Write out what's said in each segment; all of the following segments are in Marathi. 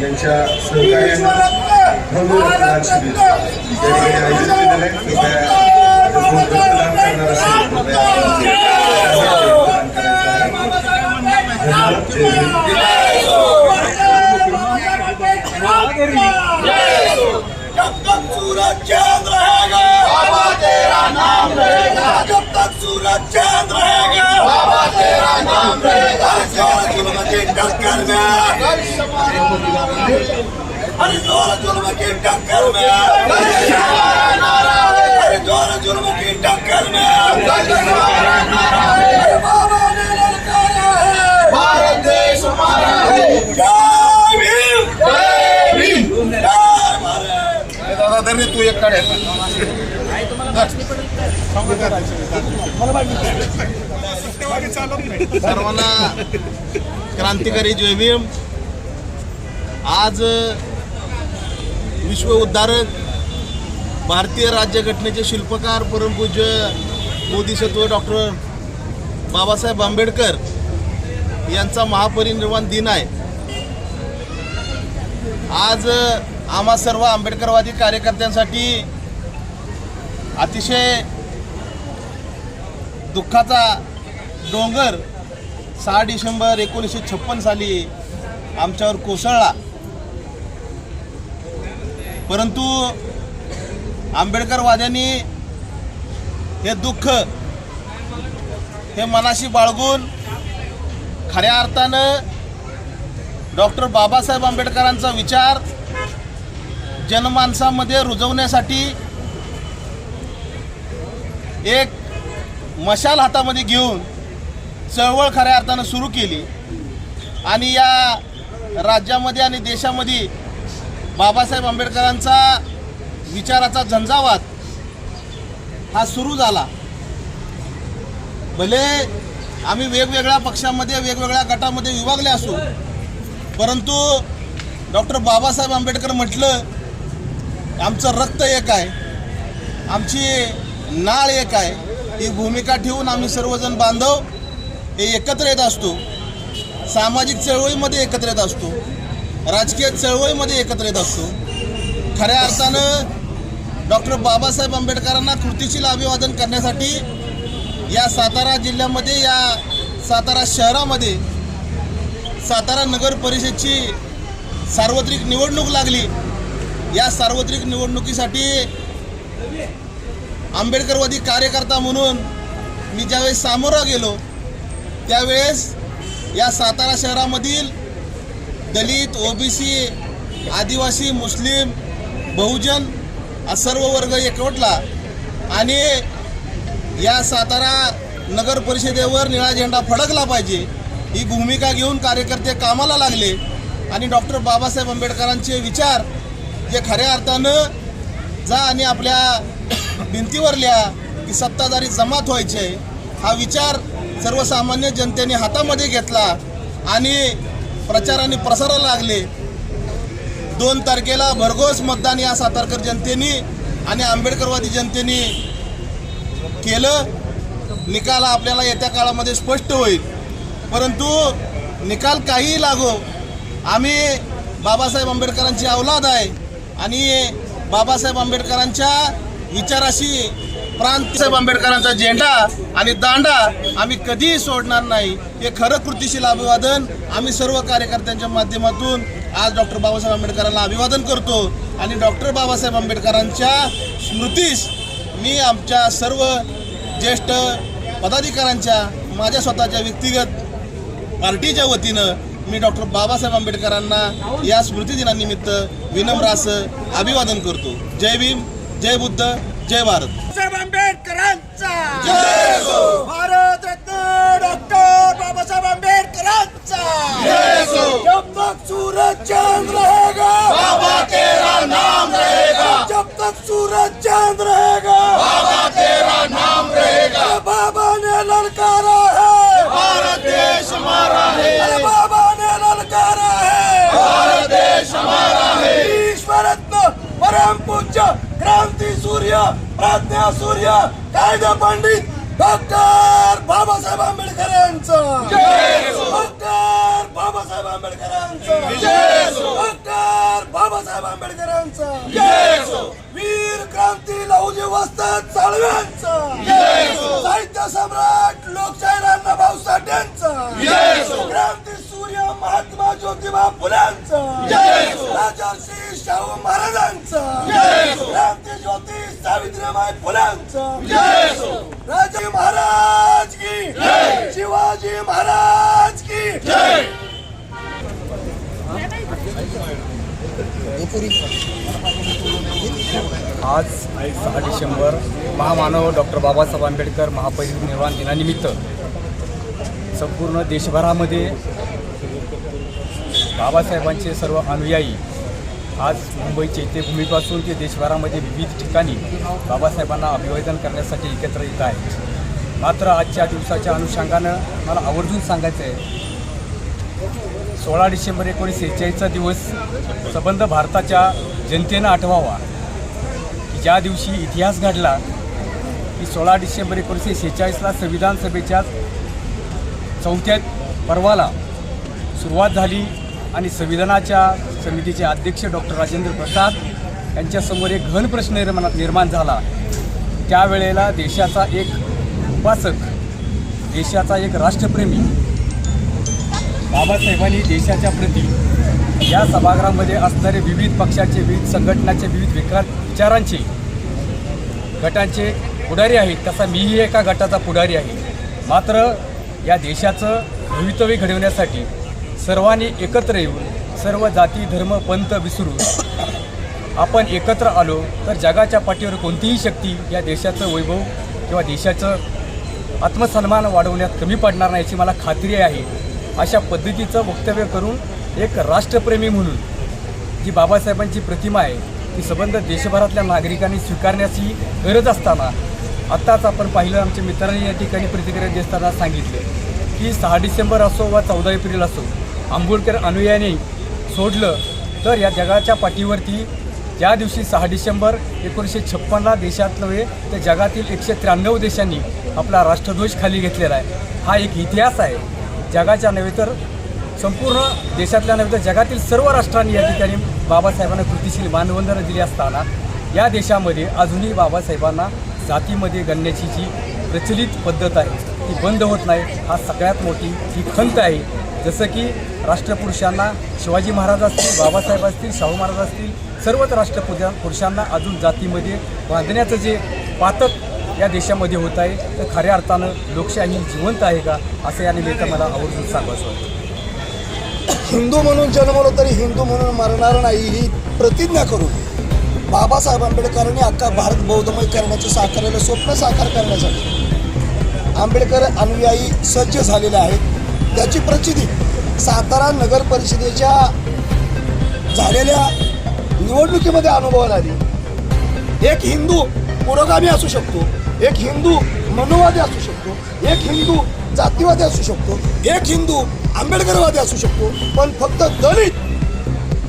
यांच्या सहकार्यानं भव्य रक्तदान शिबिर या ठिकाणी आयोजित केलेलं आहे कृपया रक्तदान करणार असेल कृपया रक्तदान करायचं आहे धन्यवाद जय सूरज तेरा नाम रहेगा चाँद रहेगा। बाबा तेरा नाम रहेगा। जुल्म की टक्कर में। अरे ज़ोर जुल्म की टक्कर में। अरे ज़ोर जुल्म की टक्कर में। अरे बाबा ने ललकारा है। भारत देश हमारा है। जय भीम। जय भीम। जय भारत। दादा धर तू एक काढ सर्वांना क्रांतिकारी जयभीम आज विश्व उद्धारक भारतीय राज्यघटनेचे शिल्पकार परमपूज्य बोधिसत्व डॉक्टर बाबासाहेब आंबेडकर यांचा महापरिनिर्वाण दिन आहे. आज आम्हा सर्व आंबेडकरवादी कार्यकर्त्यांसाठी अतिशय दुःखाचा डोंगर सहा डिसेंबर एकोणीसशे छप्पन साली आमच्यावर कोसळला. परंतु आंबेडकरवाद्यांनी हे दुःख हे मनाशी बाळगून खऱ्या अर्थानं डॉक्टर बाबासाहेब आंबेडकरांचा विचार जनमानसामध्ये रुजवण्यासाठी एक मशाल हातामध्ये घेऊन चळवळ खऱ्या अर्थानं सुरू केली. आणि या राज्यामध्ये आणि देशामध्ये बाबासाहेब आंबेडकरांचा विचाराचा झंझावात हा सुरू झाला. भले आम्ही वेगवेगळ्या पक्षामध्ये वेगवेगळ्या गटामध्ये विभागले असू परंतु डॉक्टर बाबासाहेब आंबेडकर म्हटलं आमचं रक्त एक आहे आमची नाळ एक आहे ही भूमिका ठेवून आम्ही सर्वजण बांधव हे एकत्र येत असतो. सामाजिक चळवळीमध्ये एकत्र येत असतो. राजकीय चळवळीमध्ये एकत्र येत असतो. खऱ्या अर्थानं डॉक्टर बाबासाहेब आंबेडकरांना कृतीशील अभिवादन करण्यासाठी या सातारा जिल्ह्यामध्ये या सातारा शहरामध्ये सातारा नगर परिषदची सार्वत्रिक निवडणूक लागली. या सार्वत्रिक निवडणुकीसाठी आंबेडकरवादी कार्यकर्ता म्हणून मी ज्यावेळेस सामोरा गेलो त्यावेळेस या सातारा शहरामधील दलित ओबीसी आदिवासी मुस्लिम बहुजन हा सर्व वर्ग एकवटला आणि या सातारा नगर परिषदेवर निळा झेंडा फडकला पाहिजे ही भूमिका घेऊन कार्यकर्ते कामाला लागले. आणि डॉक्टर बाबासाहेब आंबेडकरांचे विचार जे खऱ्या अर्थानं जा आणि आपल्या भिंतीवर लिहा की सत्ताधारी जमात व्हायचे हा विचार सर्वसामान्य जनतेने हातामध्ये घेतला आणि प्रचाराने प्रसारा लागले. दोन तारखेला भरघोस मतदान या सातारकर जनतेने आणि आंबेडकरवादी जनतेने केलं. निकाल आपल्याला येत्या काळामध्ये स्पष्ट होईल. परंतु निकाल काहीही लागो आम्ही बाबासाहेब आंबेडकरांची अवलाद आहे आणि बाबासाहेब आंबेडकरांच्या विचाराशी प्रांतसाहेब आंबेडकरांचा झेंडा आणि दांडा आम्ही कधीही सोडणार नाही. हे खरं कृतीशील अभिवादन आम्ही सर्व कार्यकर्त्यांच्या माध्यमातून आज डॉक्टर बाबासाहेब आंबेडकरांना अभिवादन करतो आणि डॉक्टर बाबासाहेब आंबेडकरांच्या स्मृतीस मी आमच्या सर्व ज्येष्ठ पदाधिकाऱ्यांच्या माझ्या स्वतःच्या व्यक्तिगत पार्टीच्या वतीनं मी डॉक्टर बाबासाहेब आंबेडकरांना या स्मृतिदिनानिमित्त विनम्र असं अभिवादन करतो. जय भीम. जय बुद्ध जय भारत. बाबासाहेब आंबेडकरांचा! भारत रत्न डॉक्टर बाबासाहेब आंबेडकरांचा! जब तक सूरज चांद रहेगा! बाबा तेरा नाम रहेगा! जब तक सूरज चांद रहेगा! बाबा तेरा नाम रहेगा! बाबा ने ललकारा है! भारत देश हमारा है! बाबा ने ललकारा है! भारत देश हमारा है! ईश्वरत्न परम पूज्य क्रांती सूर्य प्रज्ञा सूर्य कायदा पंडित डॉक्टर बाबासाहेब आंबेडकर यांचं. डॉक्टर बाबासाहेब आंबेडकर यांचं. डॉक्टर बाबासाहेब आंबेडकर यांचं. वीर क्रांती लहुजी वस्त चळव्यांचं साहित्य सम्राट लोकशाहीर अण्णाभाऊ साठ्यांचं क्रांती फुल्यांचा. राजर्षी शाहू महाराजांचा. क्रांती ज्योती सावित्रीबाई फुल्यांचा. राजे महाराज की. शिवाजी महाराज की. आज सहा डिसेंबर महामानव डॉक्टर बाबासाहेब आंबेडकर महापरिनिर्वाण दिनानिमित्त संपूर्ण देशभरामध्ये बाबासाहेबांचे सर्व अनुयायी आज मुंबई चैत्यभूमीपासून ते देशभरामध्ये विविध ठिकाणी बाबासाहेबांना अभिवादन करण्यासाठी एकत्र येत आहे मात्र आजच्या दिवसाच्या अनुषंगानं मला आवर्जून सांगायचं आहे सोळा डिसेंबर एकोणीसशे सेहेचाळीसचा दिवस संबंध भारताच्या जनतेनं आठवावा की ज्या दिवशी इतिहास घडला की सोळा डिसेंबर एकोणीसशे सेहेचाळीसला संविधान सभेच्या चौथ्या पर्वाला सुरुवात झाली. आणि संविधानाच्या समितीचे अध्यक्ष डॉक्टर राजेंद्र प्रसाद यांच्यासमोर एक घन प्रश्न निर्माण निर्माण झाला. त्यावेळेला देशाचा एक उपासक देशाचा एक राष्ट्रप्रेमी बाबासाहेबांनी देशाच्या प्रती या सभागृहामध्ये असणारे विविध पक्षाचे विविध संघटनाचे विविध विकार विचारांचे गटांचे पुढारी आहेत. तसा मीही एका गटाचा पुढारी आहे. मात्र या देशाचं भवितव्य घडवण्यासाठी सर्वांनी एकत्र येऊन सर्व जाती धर्म पंथ विसरून आपण एकत्र आलो तर जगाच्या पाठीवर कोणतीही शक्ती या देशाचं वैभव किंवा देशाचं आत्मसन्मान वाढवण्यात कमी पडणार नाही याची मला खात्री आहे. अशा पद्धतीचं वक्तव्य करून एक राष्ट्रप्रेमी म्हणून जी बाबासाहेबांची प्रतिमा आहे ती संबंध देशभरातल्या नागरिकांनी स्वीकारण्याची गरज असताना आत्ताच आपण पाहिलं आमच्या मित्रांनी या ठिकाणी प्रतिक्रिया देताना सांगितले की सहा डिसेंबर असो वा चौदा एप्रिल असो आंबोडकर अनुयायाने सोडलं तर या जगाच्या पाठीवरती ज्या दिवशी सहा डिसेंबर एकोणीसशे छप्पनला देशात नव्हे तर जगातील एकशे त्र्याण्णव देशांनी आपला राष्ट्रध्वज खाली घेतलेला आहे. हा एक इतिहास आहे. जगाच्या नव्हे तर संपूर्ण देशातल्या नव्हे तर जगातील सर्व राष्ट्रांनी या ठिकाणी बाबासाहेबांना कृतीशील मानवंदनं दिली असताना या देशामध्ये अजूनही बाबासाहेबांना जातीमध्ये गणण्याची जी प्रचलित पद्धत आहे ती बंद होत नाही. हा सगळ्यात मोठी ही खंत आहे जसं की राष्ट्रपुरुषांना शिवाजी महाराज असतील बाबासाहेब असतील शाहू महाराज असतील सर्वच राष्ट्रपुजा पुरुषांना अजून जातीमध्ये बांधण्याचं जे पातक या देशामध्ये होत आहे तर खऱ्या अर्थानं लोकशाही जिवंत आहे का असं या निमित्त मला आवर्जून सांगायचं वाटतं. हिंदू म्हणून जन्मलो तरी हिंदू म्हणून मरणार नाही ही प्रतिज्ञा करून. बाबासाहेब आंबेडकरांनी अख्खा भारत बौद्धमय करण्याचं साकारलेलं स्वप्न साकार करण्यासाठी आंबेडकर अनुयायी सज्ज झालेले आहेत. त्याची प्रचिती सातारा नगर परिषदेच्या झालेल्या निवडणुकीमध्ये अनुभवाला आली. एक हिंदू पुरोगामी असू शकतो एक हिंदू मनोवादी असू शकतो एक हिंदू जातीवादी असू शकतो एक हिंदू आंबेडकरवादी असू शकतो पण फक्त दलित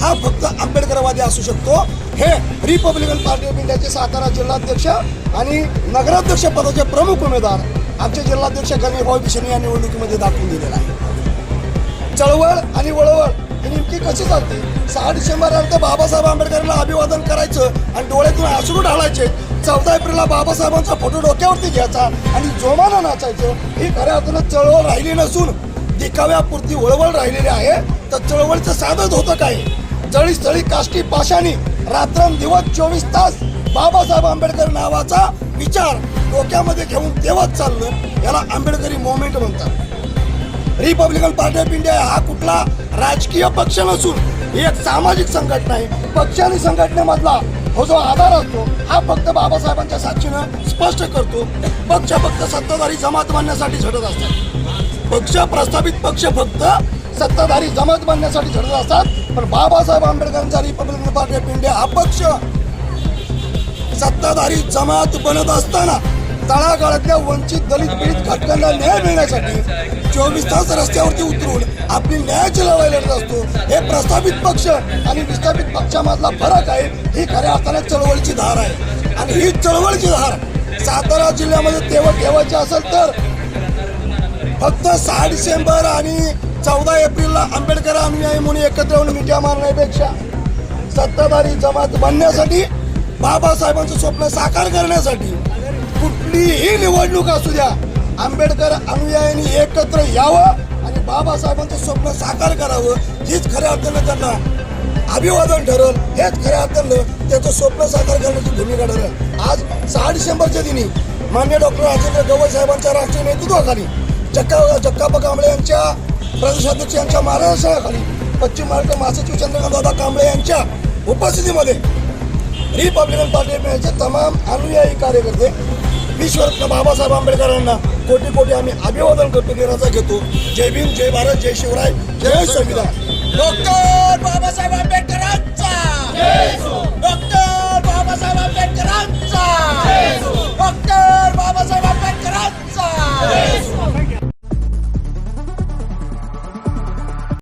हा फक्त आंबेडकरवादी असू शकतो. हे रिपब्लिकन पार्टी ऑफ इंडियाचे सातारा जिल्हाध्यक्ष आणि नगराध्यक्ष पदाचे प्रमुख उमेदवार आमचे जिल्हाध्यक्ष गणेशभाऊ बिशेने या निवडणुकीमध्ये दाखवून दिलेला आहे. चळवळ आणि वळवळ ही नेमकी कशी चालते? सहा डिसेंबर नंतर बाबासाहेब आंबेडकरांना अभिवादन करायचं आणि डोळ्यातून आसरू ढाळायचे चौदा एप्रिलला बाबासाहेबांचा फोटो डोक्यावरती घ्यायचा आणि जोमानं नाचायचं. ही खऱ्या अर्थानं चळवळ राहिली नसून दिखाव्यापुरती वळवळ राहिलेली आहे. तर चळवळीचं साधत होतं काय? जळी स्थळी काष्टी पाशाणी रात्रंदिवस चोवीस तास बाबासाहेब आंबेडकर नावाचा विचार डोक्यामध्ये घेऊन तेव्हाच चाललं याला आंबेडकरी मोमेंट म्हणतात. रिपब्लिकन पार्टी ऑफ इंडिया हा कुठला राजकीय पक्ष नसून ही एक सामाजिक संघटना आहे. पक्ष आणि संघटनेमधला हो जो आधार असतो हा फक्त बाबासाहेबांच्या साक्षीनं स्पष्ट करतो. पक्ष फक्त सत्ताधारी जमात बांधण्यासाठी झटत असतात. पक्ष प्रस्थापित पक्ष फक्त सत्ताधारी जमात बांधण्यासाठी झटत असतात. पण बाबासाहेब आंबेडकरांचा रिपब्लिकन पार्टी ऑफ इंडिया हा पक्ष सत्ताधारी जमात बनत असताना तळागाळातल्या वंचित दलित पीडित घटकांना न्याय मिळण्यासाठी चोवीस तास रस्त्यावरती उतरून आपली न्यायाची लढाई लढत असतो. हे प्रस्थापित पक्ष आणि विस्थापित पक्षामधला फरक आहे ही खऱ्या अर्थाने चळवळीची धार आहे. आणि ही चळवळीची धार सातारा जिल्ह्यामध्ये तेव्हा ठेवायची असेल तर फक्त सहा डिसेंबर आणि चौदा एप्रिलला आंबेडकर अनुयायी म्हणून एकत्र येऊन मिठ्या मारण्यापेक्षा सत्ताधारी जमात बनण्यासाठी बाबासाहेबांचं स्वप्न साकार करण्यासाठी कुठलीही निवडणूक असू द्या आंबेडकर अनुयायांनी एकत्र यावं आणि बाबासाहेबांचं स्वप्न साकार करावं हीच खऱ्या अर्थानं त्यांना अभिवादन ठरल. हेच खऱ्या अर्थानं त्याचं स्वप्न साकार करण्याची भूमिका ठरेल. आज सहा डिसेंबरच्या दिनी मान्य डॉक्टर राजेंद्र गवई साहेबांच्या राष्ट्रीय नेतृत्वाखाली जक्का जक्काप्पा कांबळे यांच्या प्रदेशाध्यक्ष यांच्या मार्गदर्शनाखाली पश्चिम महाराष्ट्र महासचिव चंद्रकांत दादा कांबळे यांच्या उपस्थितीमध्ये रिपब्लिकन पार्टीचे तमाम अनुयायी कार्यकर्ते विश्वरत्न बाबासाहेब आंबेडकरांना कोटी कोटी आम्ही अभिवादन करतो निराचा घेतो. जय भीम जय भारत जय शिवराय जय संविधान. डॉक्टर बाबासाहेब आंबेडकरांचा. डॉक्टर बाबासाहेब आंबेडकरांचा. डॉक्टर बाबासाहेब आंबेडकरांचा.